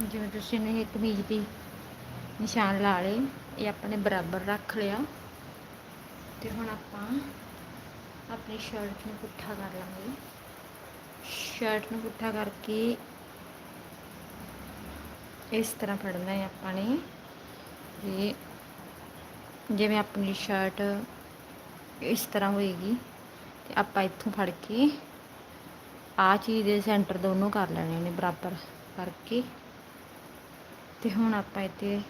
ਜਿਵੇਂ ਤੁਸੀਂ ਨੇ ਕਮੀਜ਼ ਦੀ ਨਿਸ਼ਾਨ ਲਾ ਲਏ, ਇਹ ਆਪਣੇ ਬਰਾਬਰ ਰੱਖ ਲਿਆ। ਤੇ ਹੁਣ ਆਪਾਂ ਆਪਣੀ ਸ਼ਰਟ ਨੂੰ ਪੁੱਠਾ ਕਰ ਲਾਂਗੇ। ਸ਼ਰਟ ਨੂੰ ਪੁੱਠਾ ਕਰਕੇ ਇਸ ਤਰ੍ਹਾਂ ਫੜਨਾ ਹੈ ਆਪਾਂ ਨੇ। ਤੇ ਜਿਵੇਂ ਆਪਣੀ ਸ਼ਰਟ ਇਸ ਤਰ੍ਹਾਂ ਹੋਏਗੀ, ਤੇ ਆਪਾਂ ਇੱਥੋਂ ਫੜ ਕੇ ਆ ਚੀਜ਼ ਦੇ ਸੈਂਟਰ ਦੋਨੋਂ ਕਰ ਲੈਣੇ ਨੇ ਬਰਾਬਰ ਕਰਕੇ। ਤੇ ਹੁਣ ਆਪਾਂ ਇੱਥੇ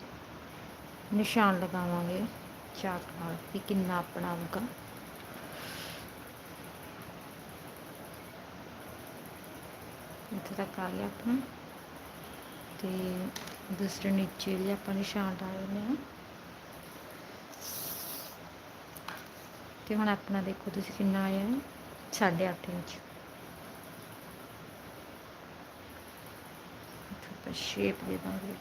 ਨਿਸ਼ਾਨ ਲਗਾਵਾਂਗੇ ਚਾਕ ਨਾਲ ਕਿ ਕਿੰਨਾ ਆਪਣਾ ਆਊਗਾ ਇੱਥੇ ਤੱਕ ਆ ਗਿਆ ਆਪਣਾ ਤੇ ਦੂਸਰੇ ਨੀਚੇ ਵੀ ਆਪਾਂ ਨਿਸ਼ਾਨ ਲਾ ਲੈਂਦੇ ਹਾਂ। ਤੇ ਹੁਣ ਆਪਣਾ ਦੇਖੋ ਤੁਸੀਂ ਕਿੰਨਾ ਆਇਆ ਹੈ 8.5 ਇੰਚ। ਆਪਾਂ ਸ਼ੇਪ ਦੇ ਦਾਂਗੇ।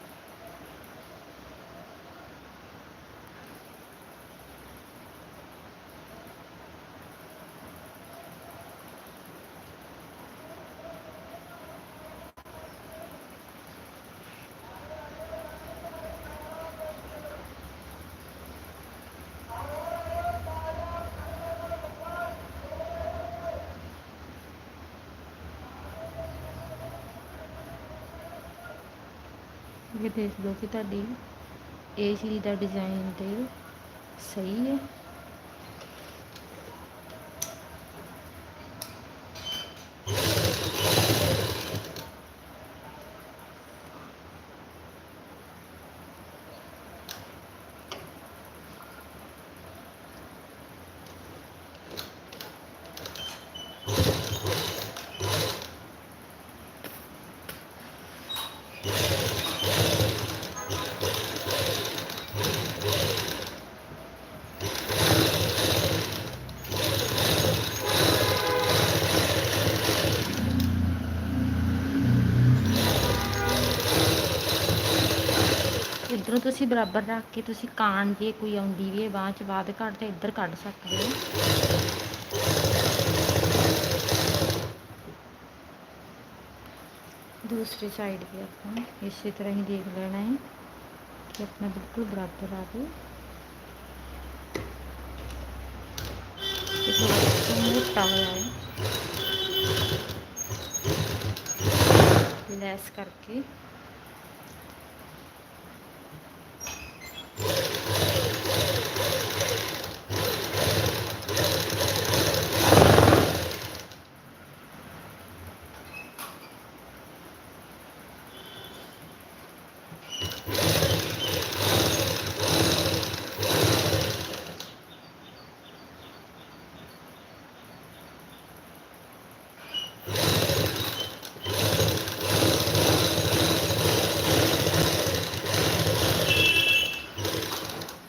ਇਹ ਦੇਖ ਤੁਹਾਡੀ ਇਹ ਚੀਜ਼ ਦਾ ਡਿਜ਼ਾਇਨ ਤੇ ਸਹੀ ਹੈ। ਇੱਧਰੋਂ ਤੁਸੀਂ ਬਰਾਬਰ ਰੱਖ ਕੇ ਤੁਸੀਂ ਕਾਨ ਜੇ ਕੋਈ ਆਉਂਦੀ ਵੀ ਹੈ ਬਾਅਦ ਚ, ਬਾਅਦ ਕੱਢ ਤੇ ਇੱਧਰ ਕੱਢ ਸਕਦੇ ਹੋ। ਦੂਸਰੀ ਸਾਈਡ ਵੀ ਆਪਾਂ ਇਸੇ ਤਰ੍ਹਾਂ ਹੀ ਦੇਖ ਲੈਣਾ ਹੈ ਕਿ ਆਪਣਾ ਬਿਲਕੁਲ ਬਰਾਬਰ ਆਵੇ ਇਹ ਥੋੜਾ ਜਿਹਾ ਮੋਟਾ ਹੋਇਆ ਹੈ ਲੈਸ ਕਰਕੇ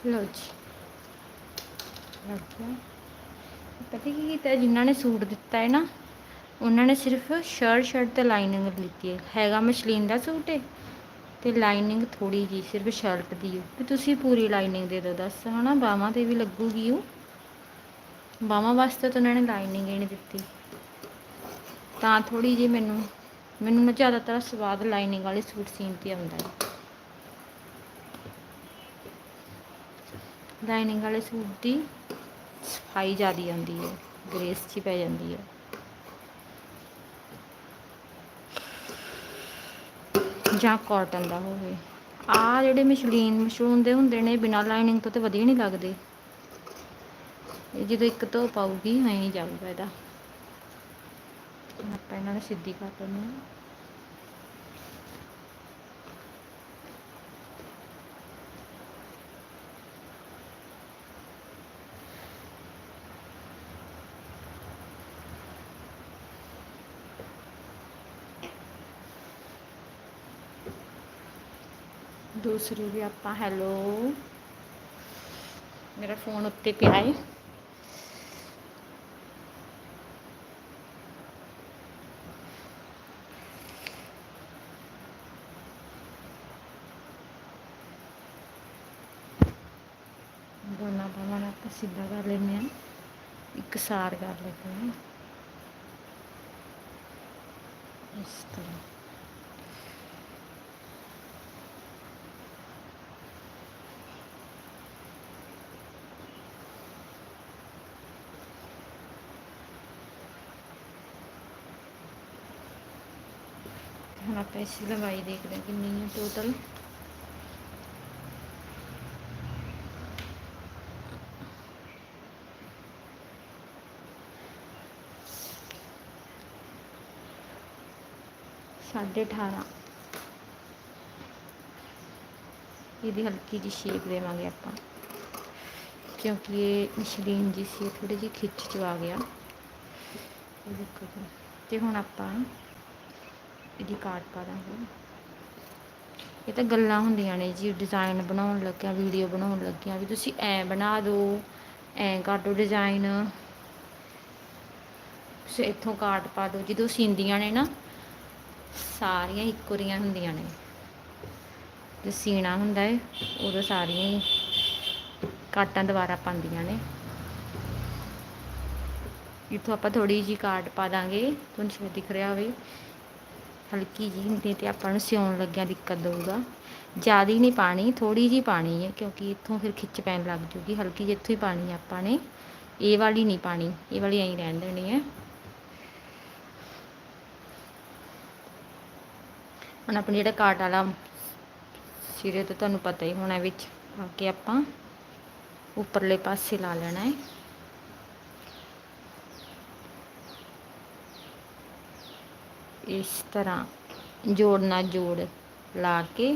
ਲਓ ਜੀ ਲੱਗ ਗਿਆ ਪਤਾ ਕੀ ਕੀਤਾ ਜਿਨ੍ਹਾਂ ਨੇ ਸੂਟ ਦਿੱਤਾ ਹੈ ਨਾ, ਉਹਨਾਂ ਨੇ ਸਿਰਫ ਸ਼ਰਟ ਸ਼ਰਟ ਤੇ ਲਾਈਨਿੰਗ ਲਿੱਤੀ ਹੈ। ਹੈਗਾ ਮਸ਼ਲੀਨ ਦਾ ਸੂਟ ਹੈ ਤੇ ਲਾਈਨਿੰਗ ਥੋੜੀ ਜੀ ਸਿਰਫ ਸ਼ਰਟ ਦੀ ਹੈ। ਵੀ ਤੁਸੀਂ ਪੂਰੀ ਲਾਈਨਿੰਗ ਦੇ ਦਿਓ, ਦੱਸ, ਹਨਾ? ਬਾਹਾਂ ਤੇ ਵੀ ਲੱਗੂਗੀ ਉਹ। ਬਾਹਾਂ ਵਾਸਤੇ ਤਾਂ ਉਹਨਾਂ ਨੇ ਲਾਈਨਿੰਗ ਹੀ ਨਹੀਂ ਦਿੱਤੀ। ਤਾਂ ਥੋੜੀ ਜੀ ਮੈਨੂੰ ਮੈਨੂੰ ਨਾ ਜ਼ਿਆਦਾਤਰ ਸਵਾਦ ਲਾਈਨਿੰਗ ਵਾਲੇ ਸੂਟ ਸੀਨ ਤੇ ਆਉਂਦਾ ਹੈ। ਲਾਈਨਿੰਗ ਵਾਲੇ ਸੂਟ ਦੀ ਸਫ਼ਾਈ ਜ਼ਿਆਦੀ ਆਉਂਦੀ ਹੈ। ਗ੍ਰੇਸ 'ਚ ਪੈ ਜਾਂਦੀ ਹੈ। ਜਾਂ ਕਾਟਨ ਦਾ ਹੋਵੇ। ਆ ਜਿਹੜੇ ਮਸ਼ਲੀਨ ਮਸ਼ਰੂਮ ਦੇ ਹੁੰਦੇ ਨੇ, ਬਿਨਾਂ ਲਾਈਨਿੰਗ ਤੋਂ ਤੇ ਵਧੀਆ ਨਹੀਂ ਲੱਗਦੇ। ਇਹ ਜਦੋਂ ਇੱਕ ਧੋ ਪਾਉਗੀ ਐਂ ਹੀ ਜਾਊਗਾ ਇਹਦਾ। ਆਪਾਂ ਇਹਨਾਂ ਨੂੰ ਸਿੱਧੀ ਕਰ ਲੈਂਦੇ ਹਾਂ। ਦੂਸਰੀ ਵੀ ਆਪਾਂ, ਹੈਲੋ। ਮੇਰਾ ਫੋਨ ਉੱਤੇ ਪਿਆ ਹੈ ਦੋਨਾਂ ਬਾਹਾਂ ਨੂੰ ਆਪਾਂ ਸਿੱਧਾ ਕਰ ਲੈਂਦੇ ਹਾਂ। ਇੱਕ ਸਾਰ ਕਰ ਲੈਂਦੇ ਹਾਂ। ਇਸ ਤਰ੍ਹਾਂ। ਹੁਣ ਆਪਾਂ ਇਸ ਦੀ ਲੰਬਾਈ ਦੇਖਦੇ ਹਾਂ ਕਿੰਨੀ ਹੈ ਟੋਟਲ ਸਾਢੇ 18 ਇਹਦੀ ਹਲਕੀ ਜਿਹੀ ਸ਼ੇਪ ਦੇਵਾਂਗੇ ਆਪਾਂ। ਕਿਉਂਕਿ ਇਹ ਮਸ਼ਲੀਨ ਜੀ ਸੀ ਥੋੜੀ ਜਿਹੀ ਖਿੱਚ ਚ ਆ ਗਿਆ। ਇਹ ਦੇਖੋ ਜੀ। ਤੇ ਹੁਣ ਆਪਾਂ ਇਹਦੀ ਕਾਟ ਪਾ ਦਾਂਗੇ ਇਹ ਤਾਂ ਗੱਲਾਂ ਹੁੰਦੀਆਂ ਨੇ ਜੀ ਡਿਜ਼ਾਈਨ ਬਣਾਉਣ ਲੱਗਿਆ ਵੀਡੀਓ ਬਣਾਉਣ ਲੱਗਿਆ, ਵੀ ਤੁਸੀਂ ਐ ਬਣਾ ਦਿਓ ਐ ਕਰ ਦਿਓ ਡਿਜ਼ਾਈਨ ਤੁਸੀਂ ਇੱਥੋਂ ਕਾਟ ਪਾ ਦਿਓ ਜਦੋਂ ਸੀਂਦੀਆਂ ਨੇ ਨਾ, ਸਾਰੀਆਂ ਇੱਕੋ ਰਹੀਆਂ ਹੁੰਦੀਆਂ ਨੇ। ਜੇ ਸੀਣਾ ਹੁੰਦਾ ਹੈ ਉਦੋਂ ਸਾਰੀਆਂ ਹੀ ਕਾਟਾਂ ਦੁਬਾਰਾ ਪਾਉਂਦੀਆਂ ਨੇ। ਇੱਥੋਂ ਆਪਾਂ ਥੋੜੀ ਜੀ ਕਾਟ ਪਾ ਦਾਂਗੇ, ਤੁਹਾਨੂੰ ਸ਼ਾਇਦ ਦਿਖ ਰਿਹਾ ਹੋਵੇ। ਹਲਕੀ ਜੀ ਨਹੀਂ ਤੇ ਆਪਾਂ ਨੂੰ ਸਿਉਣ ਲੱਗਿਆ ਦਿੱਕਤ ਦਊਗਾ। ਜ਼ਿਆਦਾ ਨਹੀਂ ਪਾਣੀ ਥੋੜੀ ਜੀ ਪਾਣੀ ਹੈ ਕਿਉਂਕਿ ਇੱਥੋਂ ਫਿਰ ਖਿੱਚ ਪੈਣ ਲੱਗ ਜੂਗੀ। ਹਲਕੀ ਜਿਹੀ ਇੱਥੋਂ ਹੀ ਪਾਣੀ ਆਪਾਂ ਨੇ। ਇਹ ਵਾਲੀ ਨਹੀਂ ਪਾਣੀ, ਇਹ ਵਾਲੀ ਐਂ ਰਹਿਣ ਦੇਣੀ ਹੈ। ਹੁਣ ਆਪਣੀ ਜਿਹੜਾ ਕਾਟ ਵਾਲਾ ਸਿਰੇ ਤੇ ਤੁਹਾਨੂੰ ਪਤਾ ਹੀ ਹੋਣਾ ਵਿੱਚ ਪਾ ਕੇ ਆਪਾਂ ਉੱਪਰਲੇ ਪਾਸੇ ਲਾ ਲੈਣਾ ਹੈ। ਇਸ ਤਰ੍ਹਾਂ ਜੋੜ ਨਾਲ ਜੋੜ ਲਾ ਕੇ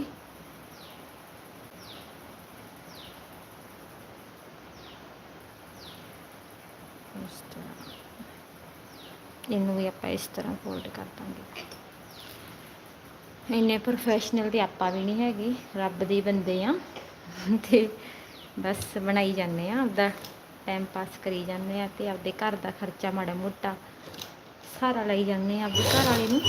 ਇਸ ਤਰ੍ਹਾਂ। ਇਹਨੂੰ ਵੀ ਆਪਾਂ ਇਸ ਤਰ੍ਹਾਂ ਫੋਲਡ ਕਰ ਦਾਂਗੇ। ਇੰਨੇ ਪ੍ਰੋਫੈਸ਼ਨਲ ਤੇ ਆਪਾਂ ਵੀ ਨਹੀਂ ਹੈਗੇ, ਰੱਬ ਦੇ ਬੰਦੇ ਆ। ਤੇ ਬਸ ਬਣਾਈ ਜਾਂਦੇ ਆ, ਆਪਦਾ ਟਾਈਮ ਪਾਸ ਕਰੀ ਜਾਂਦੇ ਆ ਤੇ ਆਪਦੇ ਘਰ ਦਾ ਖਰਚਾ ਮਾੜਾ ਮੋਟਾ ਸਹਾਰਾ ਲਈ ਜਾਂਦੇ ਆ ਆਪਦੇ ਘਰ ਵਾਲੇ ਨੂੰ।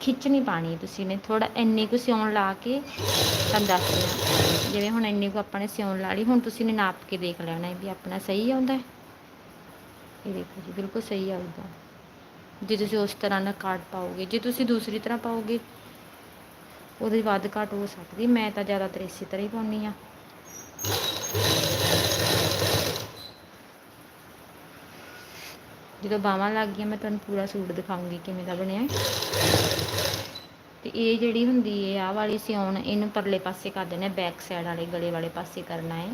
ਖਿੱਚ ਨਹੀਂ ਪਾਣੀ ਤੁਸੀਂ ਨੇ ਥੋੜਾ ਇੰਨੀ ਕੁ ਸਿਉਣ ਲਾ ਕੇ ਤੁਹਾਨੂੰ ਦੱਸ ਦਿਆਂ ਜਿਵੇਂ ਹੁਣ ਇੰਨੇ ਕੁ ਆਪਾਂ ਨੇ ਸਿਉਣ ਲਾ ਲਈ, ਹੁਣ ਤੁਸੀਂ ਨੇ ਨਾਪ ਕੇ ਦੇਖ ਲੈਣਾ ਵੀ ਆਪਣਾ ਸਹੀ ਆਉਂਦਾ ਇਹ ਦੇਖੋ ਜੀ, ਬਿਲਕੁਲ ਸਹੀ ਆਊਗਾ ਜੇ ਤੁਸੀਂ ਉਸ ਤਰ੍ਹਾਂ ਦਾ ਕਾਰਡ ਪਾਓਗੇ, ਜੇ ਤੁਸੀਂ ਦੂਸਰੀ ਤਰ੍ਹਾਂ ਪਾਓਗੇ ਉਹਦੇ ਵੱਧ ਘੱਟ ਹੋ ਸਕਦੀ, ਮੈਂ ਤਾਂ ਜ਼ਿਆਦਾਤਰ ਇਸੇ ਤਰ੍ਹਾਂ ਹੀ ਪਾਉਣੀ ਆ ਜਦੋਂ ਬਾਹਾਂ ਲੱਗ ਗਈਆਂ, ਮੈਂ ਤੁਹਾਨੂੰ ਪੂਰਾ ਸੂਟ ਦਿਖਾਉਂਗੀ ਕਿਵੇਂ ਦਾ ਬਣਿਆ। ਤੇ ਇਹ ਜਿਹੜੀ ਹੁੰਦੀ ਹੈ ਆਹ ਵਾਲੀ ਸਿਉਣ ਇਹਨੂੰ ਪਰਲੇ ਪਾਸੇ ਕਰ ਦੇਣਾ ਬੈਕ ਸਾਈਡ ਵਾਲੇ, ਗਲੇ ਵਾਲੇ ਪਾਸੇ ਕਰਨਾ ਹੈ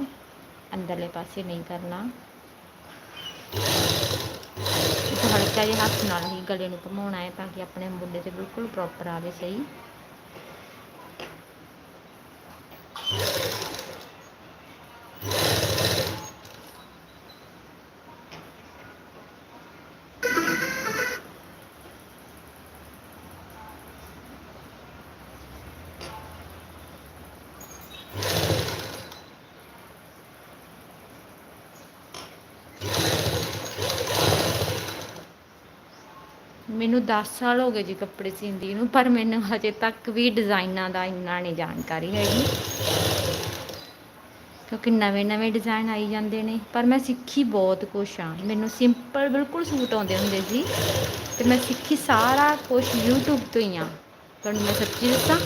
ਅੰਦਰਲੇ ਪਾਸੇ ਨਹੀਂ ਕਰਨਾ। ਇਹ ਹਲਕਾ ਜਿਹਾ ਹੱਥ ਨਾਲ ਹੀ ਗਲੇ ਨੂੰ ਘੁਮਾਉਣਾ ਹੈ ਤਾਂ ਕਿ ਆਪਣੇ ਮੁੰਡੇ ਤੇ ਬਿਲਕੁਲ ਪ੍ਰੋਪਰ ਆਵੇ ਸਹੀ। Yeah. ਮੈਨੂੰ 10 ਸਾਲ ਹੋ ਗਏ ਜੀ ਕੱਪੜੇ ਸੀਂਦੀ ਨੂੰ, ਪਰ ਮੈਨੂੰ ਹਜੇ ਤੱਕ ਵੀ ਡਿਜ਼ਾਈਨਾਂ ਦਾ ਇੰਨਾ ਨਹੀਂ ਜਾਣਕਾਰੀ ਹੈਗੀ। ਕਿਉਂਕਿ ਨਵੇਂ ਨਵੇਂ ਡਿਜ਼ਾਈਨ ਆਈ ਜਾਂਦੇ ਨੇ, ਪਰ ਮੈਂ ਸਿੱਖੀ ਬਹੁਤ ਕੁਛ ਆ। ਮੈਨੂੰ ਸਿੰਪਲ ਬਿਲਕੁਲ ਸੂਟ ਆਉਂਦੇ ਹੁੰਦੇ ਸੀ ਤੇ ਮੈਂ ਸਿੱਖੀ ਸਾਰਾ ਕੁਝ YouTube ਤੋਂ ਹੀ ਆ। ਤੁਹਾਨੂੰ ਮੈਂ ਸੱਚੀ ਦੱਸਾਂ,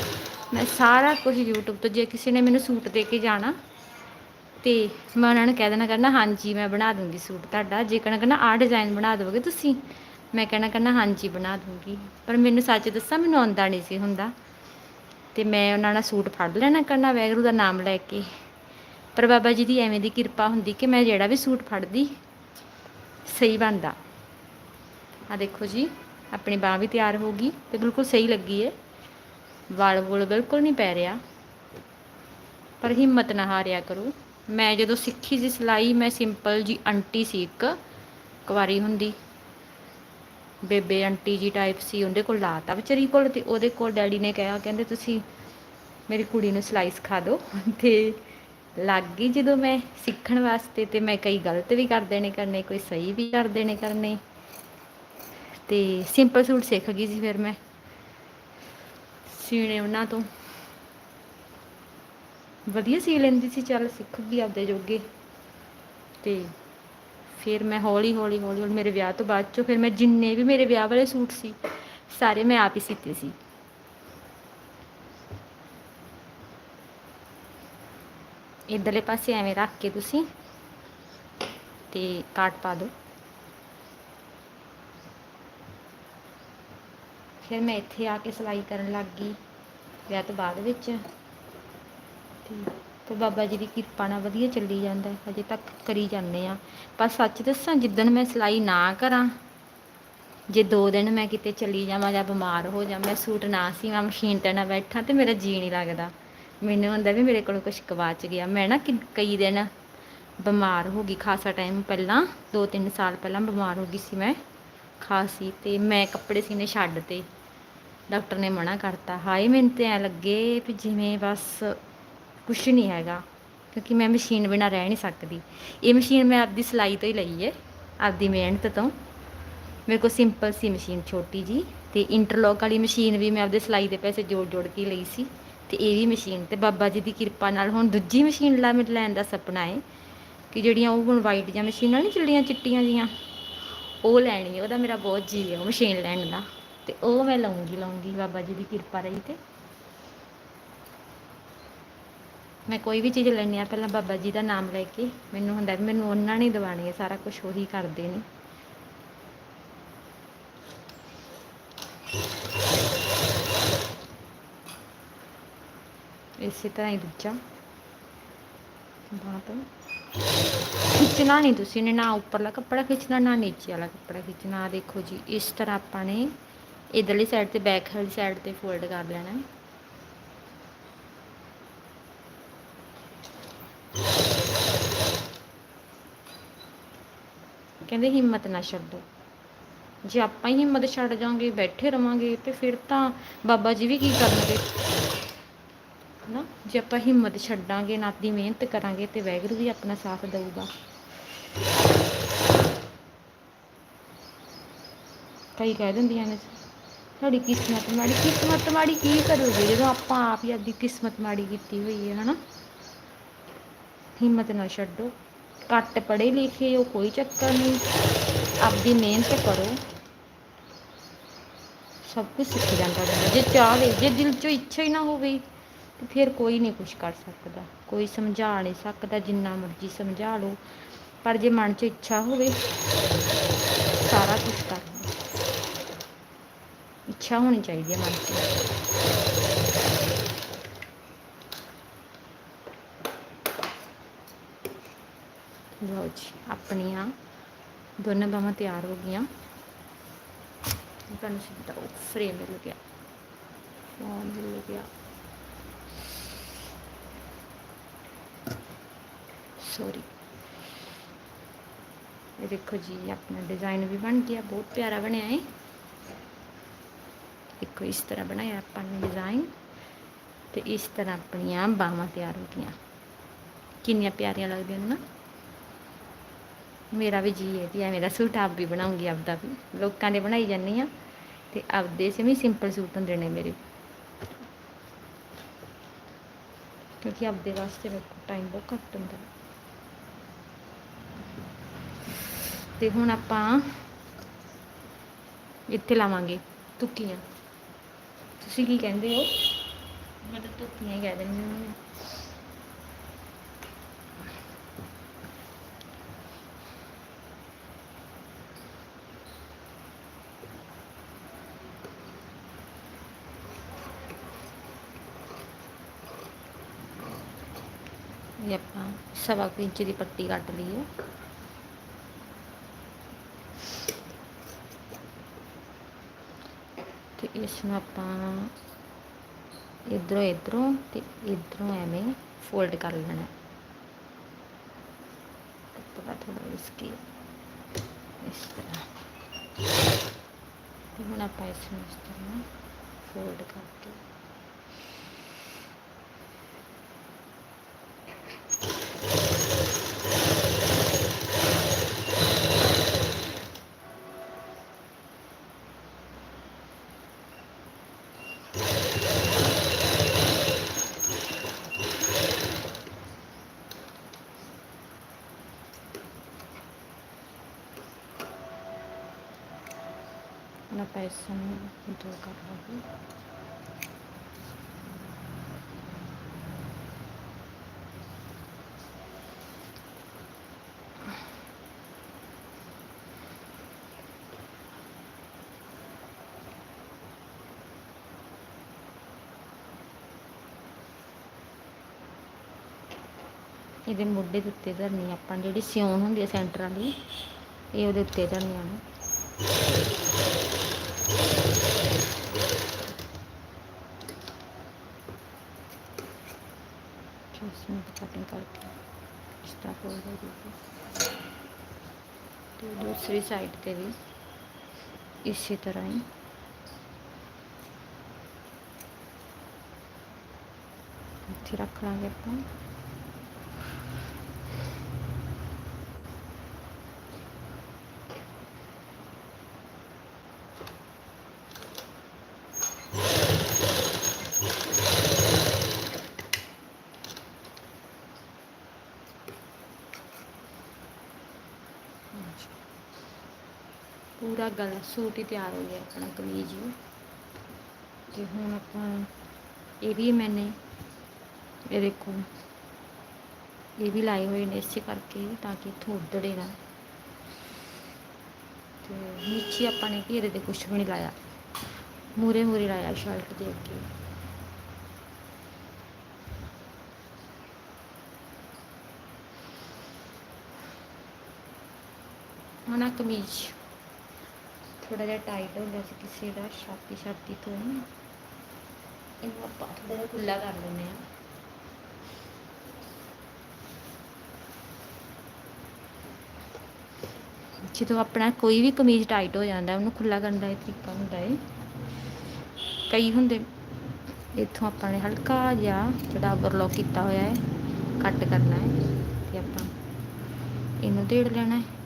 ਮੈਂ ਸਾਰਾ ਕੁਝ YouTube ਤੋਂ, ਜੇ ਕਿਸੇ ਨੇ ਮੈਨੂੰ ਸੂਟ ਦੇ ਕੇ ਜਾਣਾ ਤੇ ਮੈਂ ਉਹਨਾਂ ਨੂੰ ਕਹਿ ਦੇਣਾ ਕਰਨਾ ਹਾਂਜੀ, ਮੈਂ ਬਣਾ ਦੂੰਗੀ ਸੂਟ ਤੁਹਾਡਾ। ਜੇ ਕਹਿਣਾ ਕਰਨਾ ਆਹ ਡਿਜ਼ਾਈਨ ਬਣਾ ਦੋਗੇ ਤੁਸੀਂ? ਮੈਂ ਕਹਿਣਾ ਕਹਿੰਦਾ ਹਾਂਜੀ ਬਣਾ ਦੂੰਗੀ। ਪਰ ਮੈਨੂੰ ਸੱਚ ਦੱਸਾਂ, ਮੈਨੂੰ ਆਉਂਦਾ ਨਹੀਂ ਸੀ ਹੁੰਦਾ। ਤੇ ਮੈਂ ਉਹਨਾਂ ਨਾਲ ਸੂਟ ਫੜ ਲੈਣਾ ਕਰਨਾ ਵੈਗਰੂ ਦਾ ਨਾਮ ਲੈ ਕੇ। ਪਰ ਬਾਬਾ ਜੀ ਦੀ ਐਵੇਂ ਦੀ ਕਿਰਪਾ ਹੁੰਦੀ ਕਿ ਮੈਂ ਜਿਹੜਾ ਵੀ ਸੂਟ ਫੜਦੀ, ਸਹੀ ਬਣਦਾ। ਆ ਦੇਖੋ ਜੀ, ਆਪਣੀ ਬਾਹ ਵੀ ਤਿਆਰ ਹੋ ਗਈ ਤੇ ਬਿਲਕੁਲ ਸਹੀ ਲੱਗੀ ਹੈ ਵਾਲ ਵੁਲ ਬਿਲਕੁਲ ਨਹੀਂ ਪੈ ਰਿਹਾ। ਪਰ ਹਿੰਮਤ ਨਾ ਹਾਰਿਆ ਕਰੋ। ਮੈਂ ਜਦੋਂ ਸਿੱਖੀ ਸੀ ਸਿਲਾਈ, ਮੈਂ ਸਿੰਪਲ ਜੀ ਆਂਟੀ ਸੀ ਇੱਕ, ਕੁਵਾਰੀ ਹੁੰਦੀ। ਬੇਬੇ ਆਂਟੀ ਜੀ ਟਾਈਪ ਸੀ, ਉਹਦੇ ਕੋਲ ਲਾਤਾ ਵਿਚਾਰੀ ਕੋਲ ਤੇ ਉਹਦੇ ਕੋਲ ਡੈਡੀ ਨੇ ਕਿਹਾ, ਕਹਿੰਦੇ ਤੁਸੀਂ ਮੇਰੀ ਕੁੜੀ ਨੂੰ ਸਿਲਾਈ ਸਿਖਾ ਦਿਓ। ਤੇ ਲੱਗ ਗਈ ਜਦੋਂ ਮੈਂ ਸਿੱਖਣ ਵਾਸਤੇ ਤੇ ਮੈਂ ਕਈ ਗਲਤ ਵੀ ਕਰ ਦੇਣੇ ਕਰਨੇ, ਕੋਈ ਸਹੀ ਵੀ ਕਰ ਦੇਣੇ ਕਰਨੇ। ਤੇ ਸਿੰਪਲ ਸੂਟ ਸਿੱਖ ਗਈ ਸੀ ਫਿਰ ਮੈਂ ਸੀਣੇ ਉਹਨਾਂ ਤੋਂ। ਵਧੀਆ ਸੀ ਲੈਂਦੀ ਸੀ, ਚੱਲ ਸਿੱਖ ਗਈ ਆਪਦੇ ਜੋਗੇ। ਤੇ ਫਿਰ ਮੈਂ ਹੌਲੀ ਹੌਲੀ ਹੌਲੀ ਹੌਲੀ ਮੇਰੇ ਵਿਆਹ ਤੋਂ ਬਾਅਦ ਚੋਂ ਫਿਰ ਮੈਂ ਜਿੰਨੇ ਵੀ ਮੇਰੇ ਵਿਆਹ ਵਾਲੇ ਸੂਟ ਸੀ, ਸਾਰੇ ਮੈਂ ਆਪ ਹੀ ਸੀਤੇ ਸੀ। ਇਧਰਲੇ ਪਾਸੇ ਐਵੇਂ ਰੱਖ ਕੇ ਤੁਸੀਂ ਤੇ ਕਾਟ ਪਾ ਦਿਓ। ਫਿਰ ਮੈਂ ਇੱਥੇ ਆ ਕੇ ਸਿਲਾਈ ਕਰਨ ਲੱਗ ਗਈ ਵਿਆਹ ਤੋਂ ਬਾਅਦ ਵਿੱਚ। ਤੇ ਤੇ ਬਾਬਾ ਜੀ ਦੀ ਕਿਰਪਾ ਨਾਲ ਵਧੀਆ ਚੱਲੀ ਜਾਂਦਾ ਅਜੇ ਤੱਕ ਕਰੀ ਜਾਂਦੇ ਆ ਪਰ ਸੱਚ ਦੱਸਾਂ, ਜਿੱਦਣ ਮੈਂ ਸਿਲਾਈ ਨਾ ਕਰਾਂ, ਜੇ ਦੋ ਦਿਨ ਮੈਂ ਕਿਤੇ ਚਲੀ ਜਾਵਾਂ ਜਾਂ ਬਿਮਾਰ ਹੋ ਜਾ ਮੈਂ ਸੂਟ ਨਾ ਸੀਵਾਂ, ਮਸ਼ੀਨ ਤੇ ਨਾ ਬੈਠਾਂ, ਤੇ ਮੇਰਾ ਜੀ ਨਹੀਂ ਲੱਗਦਾ। ਮੈਨੂੰ ਹੁੰਦਾ ਵੀ ਮੇਰੇ ਕੋਲੋਂ ਕੁਝ ਗਵਾਚ ਗਿਆ। ਮੈਂ ਨਾ ਕਿ- ਕਈ ਦਿਨ ਬਿਮਾਰ ਹੋ ਗਈ, ਖਾਸਾ ਟਾਈਮ ਪਹਿਲਾਂ 2-3 ਸਾਲ ਪਹਿਲਾਂ ਬਿਮਾਰ ਹੋ ਗਈ ਸੀ ਮੈਂ, ਖਾਸੀ, ਤੇ ਮੈਂ ਕੱਪੜੇ ਸੀਨੇ ਛੱਡ ਤੇ। ਡਾਕਟਰ ਨੇ ਮਨਾ ਕਰਤਾ, ਹਾਏ, ਮੈਨੂੰ ਤੇ ਐ ਲੱਗੇ ਵੀ ਜਿਵੇਂ ਬਸ ਕੁਛ ਨਹੀਂ ਹੈਗਾ, ਕਿਉਂਕਿ ਮੈਂ ਮਸ਼ੀਨ ਬਿਨਾ ਰਹਿ ਨਹੀਂ ਸਕਦੀ। ਇਹ ਮਸ਼ੀਨ ਮੈਂ ਆਪਦੀ ਸਿਲਾਈ ਤੋਂ ਹੀ ਲਈ ਹੈ ਆਪਦੀ ਮਿਹਨਤ ਤੋਂ। ਮੇਰੇ ਕੋਲ ਸਿੰਪਲ ਸੀ ਮਸ਼ੀਨ, ਛੋਟੀ ਜੀ, ਤੇ ਇੰਟਰਲੌਕ ਵਾਲੀ ਮਸ਼ੀਨ ਵੀ ਮੈਂ ਆਪਦੇ ਸਿਲਾਈ ਦੇ ਪੈਸੇ ਜੋੜ ਜੋੜ ਕੇ ਲਈ ਸੀ। ਤੇ ਇਹ ਵੀ ਮਸ਼ੀਨ, ਤੇ ਬਾਬਾ ਜੀ ਦੀ ਕਿਰਪਾ ਨਾਲ ਹੁਣ ਦੂਜੀ ਮਸ਼ੀਨ ਲਾ ਮੈਂ ਲੈਣ ਦਾ ਸੁਪਨਾ ਹੈ ਕਿ ਜਿਹੜੀਆਂ ਉਹ ਹੁਣ ਵਾਈਟ ਜਾਂ ਮਸ਼ੀਨਾਂ ਨਹੀਂ ਚੱਲੀਆਂ, ਚਿੱਟੀਆਂ ਜੀਆਂ ਉਹ ਲੈਣੀ ਹੈ ਉਹਦਾ ਮੇਰਾ ਬਹੁਤ ਜੀ ਹੈ ਉਹ ਮਸ਼ੀਨ ਲੈਣ ਦਾ। ਤੇ ਉਹ ਮੈਂ ਲਵਾਂਗੀ ਲਵਾਂਗੀ ਬਾਬਾ ਜੀ ਦੀ ਕਿਰਪਾ ਰਹੀ ਤੇ। ਮੈਂ ਕੋਈ ਵੀ ਚੀਜ਼ ਲੈਣੀ ਆ ਪਹਿਲਾਂ ਬਾਬਾ ਜੀ ਦਾ ਨਾਮ ਲੈ ਕੇ ਮੈਨੂੰ ਹੁੰਦਾ ਵੀ ਮੈਨੂੰ ਉਹਨਾਂ ਨੇ ਦਿਵਾਣੀ ਹੈ, ਸਾਰਾ ਕੁਝ ਉਹੀ ਕਰਦੇ ਨੇ। ਇਸੇ ਤਰ੍ਹਾਂ ਹੀ ਦੂਜਾ। ਬਾਹਾਂ ਖਿੱਚਣਾ ਨਹੀਂ ਤੁਸੀਂ ਨੇ, ਨਾ ਉੱਪਰਲਾ ਕੱਪੜਾ ਖਿੱਚਣਾ, ਨਾ ਨੀਚੇ ਵਾਲਾ ਕੱਪੜਾ ਖਿੱਚਣਾ। ਦੇਖੋ ਜੀ, ਇਸ ਤਰ੍ਹਾਂ ਆਪਾਂ ਨੇ ਇਧਰਲੀ ਸਾਈਡ ਤੇ ਬੈਕ ਵਾਲੀ ਸਾਈਡ ਤੇ ਫੋਲਡ ਕਰ ਲੈਣਾ। ਹੈ ਕਹਿੰਦੇ ਹਿੰਮਤ ਨਾ ਛੱਡੋ। ਜੇ ਆਪਾਂ ਹੀ ਹਿੰਮਤ ਛੱਡ ਜਾਾਂਗੇ ਬੈਠੇ ਰਵਾਂਗੇ, ਤੇ ਫਿਰ ਤਾਂ ਬਾਬਾ ਜੀ ਵੀ ਕੀ ਕਰਨਗੇ? ਨਾ, ਜੇ ਆਪਾਂ ਹਿੰਮਤ ਛੱਡਾਂਗੇ, ਨਾ ਆਪਦੀ ਮਿਹਨਤ ਕਰਾਂਗੇ, ਤੇ ਵਾਹਿਗੁਰੂ ਵੀ ਆਪਣਾ ਸਾਥ ਦੇਊਗਾ। ਕਈ ਕਹਿ ਦਿੰਦੀਆਂ ਨੇ, ਸਾਡੀ ਕਿਸਮਤ ਮਾੜੀ ਕਿਸਮਤ ਮਾੜੀ ਕੀ ਕਰੂਗੀ? ਜਦੋਂ ਆਪਾਂ ਆਪ ਹੀ ਆਪਦੀ ਕਿਸਮਤ ਮਾੜੀ ਕੀਤੀ ਹੋਈ ਹੈ, ਹਨਾ? ਹਿੰਮਤ ਨਾ ਛੱਡੋ। ਘੱਟ ਪੜ੍ਹੇ ਲਿਖੇ ਹੋ, ਕੋਈ ਚੱਕਰ ਨਹੀਂ। ਆਪਦੀ ਮਿਹਨਤ ਕਰੋ। ਸਭ ਕੁਝ ਸਿੱਖ ਜਾਂਦਾ ਬੰਦਾ। ਜੇ ਚਾਹਵੇ ਜੇ ਦਿਲ 'ਚੋਂ ਇੱਛਾ ਹੀ ਨਾ ਹੋਵੇ, ਤੇ ਫਿਰ ਕੋਈ ਨਹੀਂ ਕੁਝ ਕਰ ਸਕਦਾ। ਕੋਈ ਸਮਝਾ ਨਹੀਂ ਸਕਦਾ, ਜਿੰਨਾ ਮਰਜ਼ੀ ਸਮਝਾ ਲਓ। ਪਰ ਜੇ ਮਨ 'ਚ ਇੱਛਾ ਹੋਵੇ, ਸਾਰਾ ਕੁਝ ਕਰ ਲਓ। ਇੱਛਾ ਹੋਣੀ ਚਾਹੀਦੀ ਹੈ ਮਨ 'ਚ ਲਓ ਜੀ ਆਪਣੀਆਂ ਦੋਨੋਂ ਬਾਹਾਂ ਤਿਆਰ ਹੋ ਗਈਆਂ। ਤੁਹਾਨੂੰ ਸਿੱਧਾ ਉਹ ਫਰੇਮ ਮਿਲ ਗਿਆ। ਫੋਨ ਮਿਲ ਗਿਆ। ਸੌਰੀ ਇਹ ਦੇਖੋ ਜੀ, ਆਪਣਾ ਡਿਜ਼ਾਈਨ ਵੀ ਬਣ ਗਿਆ, ਬਹੁਤ ਪਿਆਰਾ ਬਣਿਆ ਹੈ ਦੇਖੋ, ਇਸ ਤਰ੍ਹਾਂ ਬਣਾਇਆ ਆਪਾਂ ਨੇ ਡਿਜ਼ਾਈਨ ਤੇ ਇਸ ਤਰ੍ਹਾਂ ਆਪਣੀਆਂ ਬਾਹਾਂ ਤਿਆਰ ਹੋ ਗਈਆਂ। ਕਿੰਨੀਆਂ ਪਿਆਰੀਆਂ ਲੱਗਦੀਆਂ ਨੇ ਨਾ। ਮੇਰਾ ਵੀ ਜੀ ਹੈ ਵੀ ਐ ਮੇਰਾ ਸੂਟ ਆਪ ਵੀ ਬਣਾਉਂਗੀ, ਆਪਦਾ ਵੀ। ਲੋਕਾਂ ਦੇ ਬਣਾਈ ਜਾਂਦੀ ਆ ਤੇ ਆਪਦੇ ਸੇ ਵੀ ਸਿੰਪਲ ਸੂਟ ਹੁੰਦੇ ਨੇ ਮੇਰੇ। ਕਿਉਂਕਿ ਆਪਦੇ ਵਾਸਤੇ ਮੇਰੇ ਕੋਲ ਟਾਈਮ ਬਹੁਤ ਘੱਟ ਹੁੰਦਾ। ਤੇ ਹੁਣ ਆਪਾਂ ਇੱਥੇ ਲਾਵਾਂਗੇ ਤੁੱਕੀਆਂ ਤੁਸੀਂ ਕੀ ਕਹਿੰਦੇ ਹੋ? ਮੈਂ ਤਾਂ ਤੁੱਕੀਆਂ ਹੀ ਕਹਿ ਦਿੰਦੀ ਹਾਂ ਇਹ ਆਪਾਂ ਸਵਾ ਕੁ ਇੰਚ ਦੀ ਪੱਟੀ ਕੱਟ ਲਈ ਹੈ ਤੇ ਇਸ ਨੂੰ ਆਪਾਂ ਇਧਰੋਂ ਇਧਰੋਂ ਤੇ ਇਧਰੋਂ ਐਵੇਂ ਫੋਲਡ ਕਰ ਲੈਣਾ। ਕੱਪੜਾ ਥੋੜਾ ਰਿਸਕੀ ਇਸ ਤਰ੍ਹਾਂ। ਤੇ ਹੁਣ ਆਪਾਂ ਇਸ ਨੂੰ ਇਸ ਤਰ੍ਹਾਂ ਫੋਲਡ ਕਰਕੇ बेसन धोकर होगी ਇਹਦੇ ਮੋਢੇ ਦੇ ਉੱਤੇ ਧਰਨੀ ਆਪਾਂ ਜਿਹੜੀ ਸਿਉਣ ਹੁੰਦੀ ਹੈ ਸੈਂਟਰ ਵਾਲੀ, ਇਹ ਉਹਦੇ ਉੱਤੇ ਧਰਨੀ ਆਣੀ इसमें कटिंग करके स्टार्ट हो जाएगी तो दूसरी साइड पे भी इसी तरह ही ਇੱਥੇ ਰੱਖ ਲਾਂਗੇ ਆਪਾਂ ਪੂਰਾ ਗਲਾ ਸੂਟ ਹੀ ਤਿਆਰ ਹੋ ਗਿਆ ਆਪਣਾ ਕਮੀਜ਼ ਵੀ ਤੇ ਹੁਣ ਆਪਾਂ ਇਹ ਵੀ ਮੈਨੇ, ਇਹ ਦੇਖੋ, ਇਹ ਵੀ ਲਾਏ ਹੋਏ ਨੇ ਇਸੇ ਕਰਕੇ ਤਾਂ ਕਿ ਇੱਥੋਂ ਉੱਧੜੇ ਨਾ। ਤੇ ਨੀਚੇ ਆਪਾਂ ਨੇ ਘੇਰੇ ਦੇ ਕੁਛ ਵੀ ਨਹੀਂ ਲਾਇਆ। ਮੂਰੇ ਮੂਰੇ ਲਾਇਆ ਸ਼ਰਟ ਦੇ ਅੱਗੇ। ਹੁਣ ਆਹ ਕਮੀਜ਼। ਥੋੜਾ ਜਿਹਾ ਟਾਈਟ ਹੋ ਗਿਆ ਸੀ ਕਿਸੇ ਦਾ, ਛਾਤੀ ਛਾਤੀ ਤੋਂ ਇਹਨੂੰ ਆਪਾਂ ਥੋੜਾ ਜਿਹਾ ਖੁੱਲਾ ਕਰ ਦਿੰਦੇ ਆ ਜਦੋਂ ਆਪਣਾ ਕੋਈ ਵੀ ਕਮੀਜ਼ ਟਾਈਟ ਹੋ ਜਾਂਦਾ, ਉਹਨੂੰ ਖੁੱਲਾ ਕਰਨ ਦਾ ਇਹ ਤਰੀਕਾ ਹੁੰਦਾ ਹੈ ਕਈ ਹੁੰਦੇ, ਇੱਥੋਂ ਆਪਾਂ ਨੇ ਹਲਕਾ ਜਿਹਾ ਜਿਹੜਾ ਓਵਰਲੌਕ ਕੀਤਾ ਹੋਇਆ ਹੈ ਕੱਟ ਕਰਨਾ ਹੈ ਤੇ ਆਪਾਂ ਇਹਨੂੰ ਢੇੜ ਲੈਣਾ ਹੈ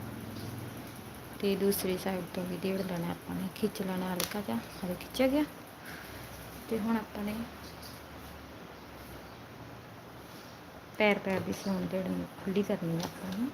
ਤੇ ਦੂਸਰੀ ਸਾਈਡ ਤੋਂ ਵੀ ਢੇੜ ਲੈਣਾ ਆਪਾਂ ਨੇ। ਖਿੱਚ ਲੈਣਾ ਹਲਕਾ ਜਿਹਾ, ਹਲੇ ਖਿੱਚਿਆ ਗਿਆ। ਤੇ ਹੁਣ ਆਪਾਂ ਨੇ ਪੈਰ ਪੈਰ ਦੀ ਸਿਉਣ ਢੇੜਨੀ ਖੁੱਲੀ ਕਰਨੀ ਹੈ ਆਪਾਂ ਨੂੰ।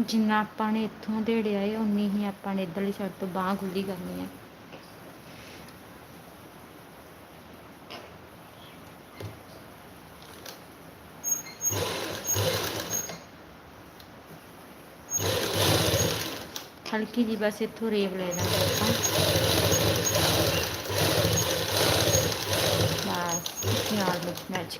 ਜਿੰਨਾ ਆਪਾਂ ਨੇ ਇੱਥੋਂ ਢੇੜਿਆ ਹੈ ਉਨੀ ਹੀ ਆਪਾਂ ਨੇ ਇੱਧਰਲੀ ਸਾਈਡ ਤੋਂ ਬਾਹ ਖੁੱਲੀ ਕਰਨੀ ਹੈ ਹਲਕੀ ਜੀ ਬਸ ਇੱਥੋਂ ਰੇਵ ਲੈ ਲਾਂਗੇ ਆਪਾਂ। ਬਸ ਇਸ ਨਾਲ ਵਿੱਚ ਮੈਚ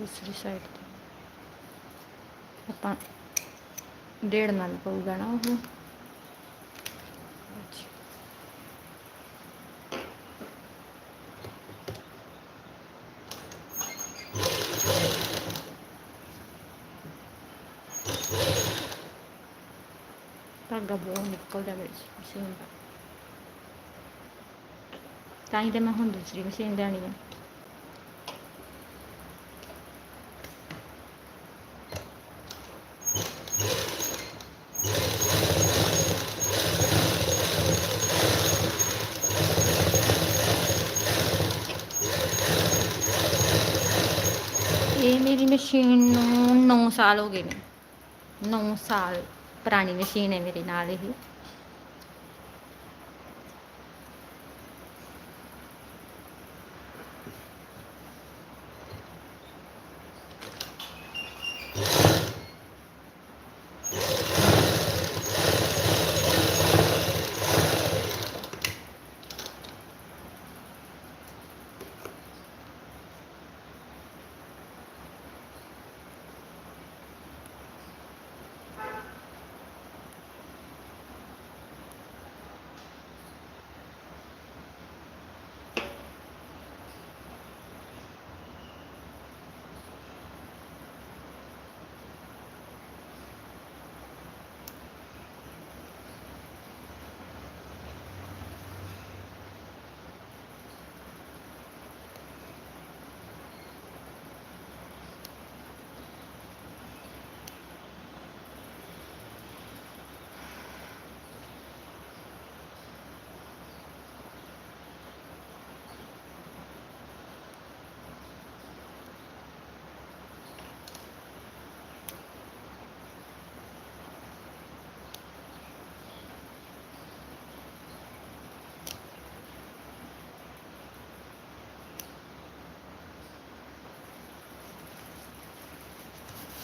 ਦੂਸਰੀ ਸਾਈਡ ਤੇ। ਆਪਾਂ ਡੇਢ ਨਾਲ ਪਊਗਾ ਨਾ ਉਹ। ਧਾਗਾ ਬਹੁਤ ਨਿਕਲਦਾ ਵਿੱਚ ਮਸ਼ੀਨ ਦਾ। ਤਾਂ ਹੀ ਤਾਂ ਮੈਂ ਹੁਣ ਦੂਸਰੀ ਮਸ਼ੀਨ ਲੈਣੀ ਆ ਇਹ ਮੇਰੀ ਮਸ਼ੀਨ ਨੂੰ 9 ਸਾਲ ਹੋ ਗਏ ਨੇ। 9 ਸਾਲ ਪੁਰਾਣੀ ਮਸ਼ੀਨ ਹੈ ਮੇਰੇ ਨਾਲ ਇਹ।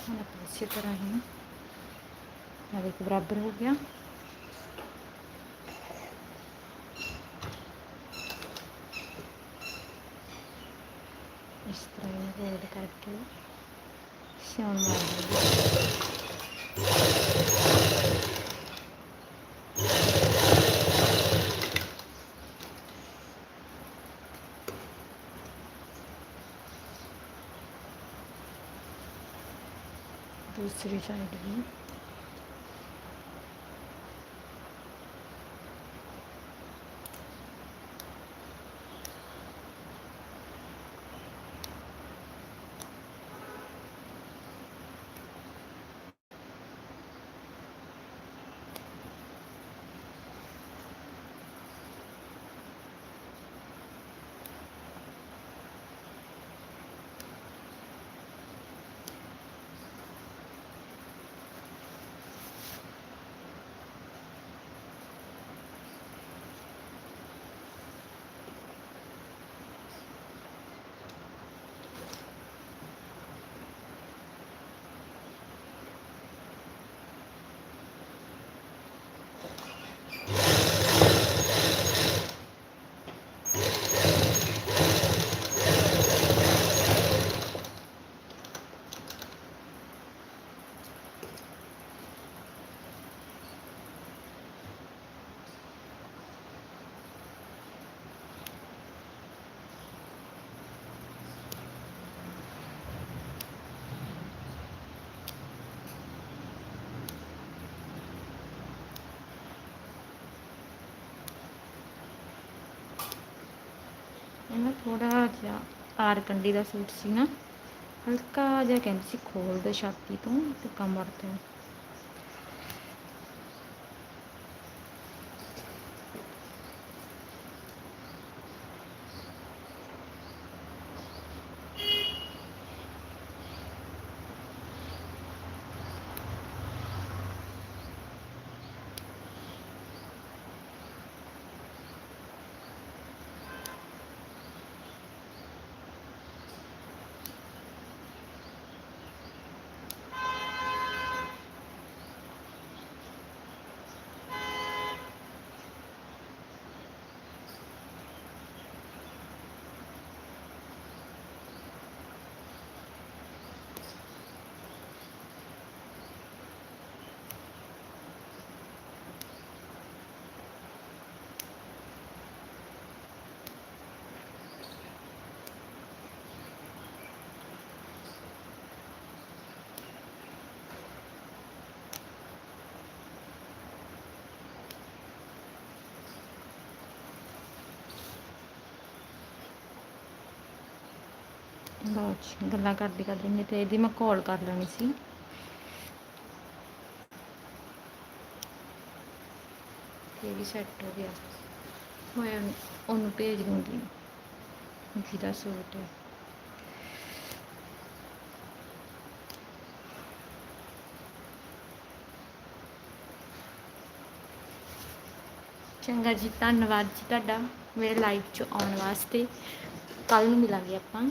ਹੁਣ ਆਪਾਂ ਇਸੇ ਤਰ੍ਹਾਂ ਹੀ ਨਾਲ ਇੱਕ ਬਰਾਬਰ ਹੋ ਗਿਆ। ਇਸ ਤਰ੍ਹਾਂ ਹੀ ਫੋਲਡ ਕਰਕੇ ਸਿਉਣ ਮਾਰ दूसरी साइड भी ਥੋੜਾ ਜਿਹਾ ਆਰ ਕੰਡੀ ਦਾ ਸੂਟ ਸੀ ਨਾ, ਹਲਕਾ ਜਿਹਾ ਕਹਿੰਦੀ ਸੀ ਖੋਲ ਦੇ ਛਾਤੀ ਤੋਂ ਤੇ ਕਮਰ ਤੋਂ। ਲਓ ਜੀ, ਗੱਲਾਂ ਕਰਦੀ ਕਰਦੀ ਨਹੀਂ ਤੇ ਇਹਦੀ ਮੈਂ ਕਾਲ ਕਰ ਲੈਣੀ ਸੀ। ਇਹ ਵੀ ਸੈੱਟ ਹੋ ਗਿਆ। ਮੈਂ ਉਹਨੂੰ ਭੇਜ ਦੂੰਗੀ। ਜਿਹਦਾ ਸੂਟ ਹੈ। ਚੰਗਾ ਜੀ, ਧੰਨਵਾਦ ਜੀ ਤੁਹਾਡਾ ਮੇਰੇ ਲਾਈਵ 'ਚ ਆਉਣ ਵਾਸਤੇ। ਕੱਲ ਨੂੰ ਮਿਲਾਂਗੇ ਆਪਾਂ।